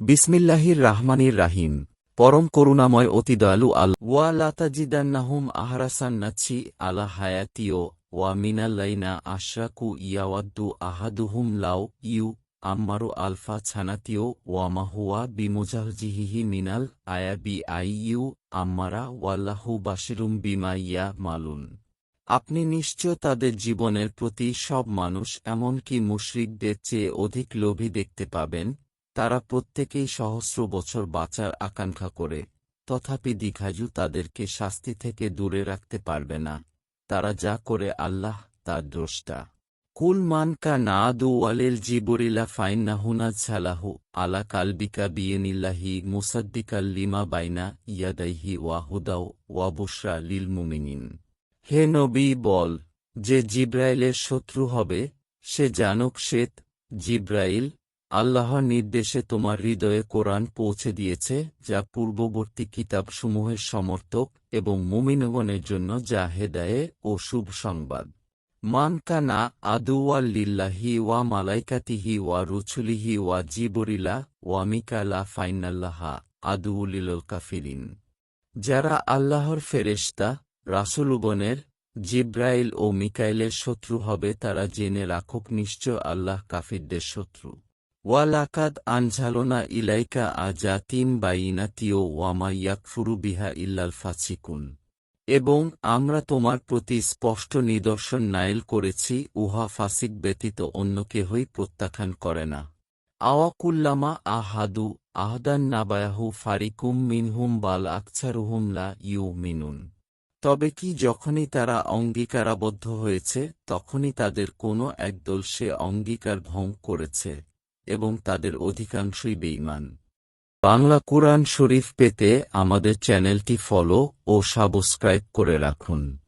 বিসমিল্লাহির রাহমানির রাহিম। পরম করুণাময় অতি দয়ালু আল ওয়া লাতাজিদান্নাহুম আহরাসান নাচ্ছি আলা হায়াতিও ওয়া মিনাল্লাইনা আশরাকু ইয়াওয়াদ্দু আহাদুহুম লাউ ইউ আম্মারু আলফা ছানাতিও ওয়া মাহুয়া বিমুজাহজিহিহি মিনাল আয়া বি আই ইউ আম্মারা ওয়াল্লাহু বাশিরুম বিমা ইয়া মালুন। আপনি নিশ্চয় তাদের জীবনের প্রতি সব মানুষ এমনকি মুশরিকদের চেয়ে অধিক লোভী দেখতে পাবেন। তারা প্রত্যেকেই সহস্র বছর বাঁচার আকাঙ্ক্ষা করে, তথাপি দীঘাজু তাদেরকে শাস্তি থেকে দূরে রাখতে পারবে না। তারা যা করে আল্লাহ তার দ্রষ্টা। কুল মান কা না দু ওয়ালেল জিবরিলা ফাইন্না হুনা ছালাহু আলা কালবিকা বিয়েনিল্লাহি মুসাদ্দিকাল লিমা বাইনা ইয়াদাইহি ওয়াহুদাও ওয়াবুশরা লিল মুমিনিন। হে নবী বল, যে জিব্রাইলের শত্রু হবে, সে জানক শ্বেত, জিব্রাইল আল্লাহর নির্দেশে তোমার হৃদয়ে কোরআন পৌঁছে দিয়েছে, যা পূর্ববর্তী কিতাবসমূহের সমর্থক এবং মুমিনগণের জন্য যা হেদায়ে ও শুভ সংবাদ। মান কানা আদুওয়া লিল্লাহি ওয়া মালাইকাতিহি ওয়া রুছুলিহি ওয়া জিবরিলা ওয়া মিকালা ফাইনাল্লাহা আদুউলিল কাফিরিন। যারা আল্লাহর ফেরেশতা, রাসূলগণের, জিব্রাইল ও মিকাইলের শত্রু হবে, তারা জেনে রাখুক নিশ্চয় আল্লাহ কাফিরদের শত্রু। ওয়ালাকাদ আনঝালোনা ইলাইকা আজাতিম বাইনাতিও ওয়ামা ইয়াকফুরু বিহা ইল্লাল ফাছিকুন এবং আমরা তোমার প্রতি স্পষ্ট নিদর্শন নাইল করেছি, উহা ফাসিক ব্যতীত অন্য কেহই প্রত্যাখ্যান করে না। আওয়াকুল্লামা আহাদু আহদান নাবায়াহু ফারিকুম মিনহুম বাল আকছারুহুম লা ইউ মিনুন তবে কি যখনই তারা অঙ্গীকারাবদ্ধ হয়েছে, তখনই তাদের কোনো একদল সে অঙ্গীকার ভঙ্গ করেছে। এবং তাদের অধিকাংশই বেঈমান। বাংলা কোরআন শরীফ পেতে আমাদের চ্যানেলটি ফলো ও সাবস্ক্রাইব করে রাখুন।